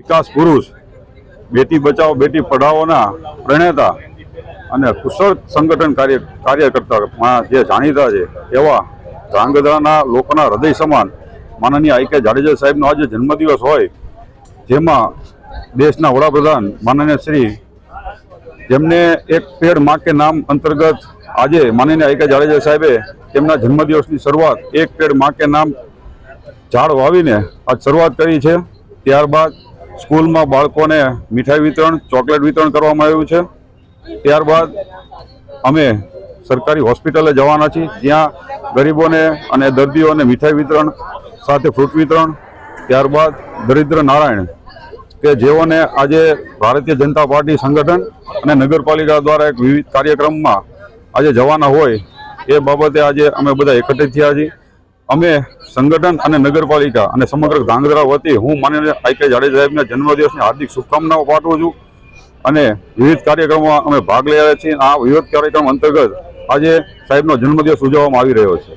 વિકાસ પુરુષ, બેટી બચાવો, બેટી પઢાઓના પ્રણેતા અને કુશળ સંગઠન કાર્ય, કાર્યકર્તા જે જાણીતા છે, એવા ધ્રાંગધ્રાના લોકોના હૃદય સમાન માનનીય આઈ જાડેજા સાહેબનો આજે જન્મદિવસ હોય, જેમાં દેશના વડાપ્રધાન માનનીય શ્રી, જેમને એક પેડમાં કે નામ અંતર્ગત આજે માનનીય આઈ જાડેજા સાહેબે તેમના જન્મદિવસની શરૂઆત એક પેડમાં કે નામ ઝાડ વાવીને આજ શરૂઆત કરી છે. ત્યારબાદ સ્કૂલમાં બાળકોને મીઠાઈ વિતરણ, ચોકલેટ વિતરણ કરવામાં આવ્યું છે. ત્યારબાદ અમે સરકારી હોસ્પિટલે જવાના છીએ. જ્યાં ગરીબોને અને દર્દીઓને મીઠાઈ વિતરણ, સાથે ફ્રૂટ વિતરણ, ત્યારબાદ દરિદ્ર નારાયણ કે જેઓને આજે ભારતીય જનતા પાર્ટી સંગઠન અને નગરપાલિકા દ્વારા એક વિવિધ કાર્યક્રમમાં આજે જવાના હોય, એ બાબતે આજે અમે બધા એકત્રિત થયા છીએ. અમે સંગઠન અને નગરપાલિકા અને સમગ્ર ધાંગધ્રા વતી હું માનીને આઈ કે જાડેજા સાહેબના જન્મદિવસની હાર્દિક શુભકામનાઓ પાઠવું છું અને વિવિધ કાર્યક્રમોમાં અમે ભાગ લઈ રહ્યા છીએ. આ વિવિધ કાર્યક્રમ અંતર્ગત આજે સાહેબનો જન્મદિવસ ઉજવવામાં આવી રહ્યો છે.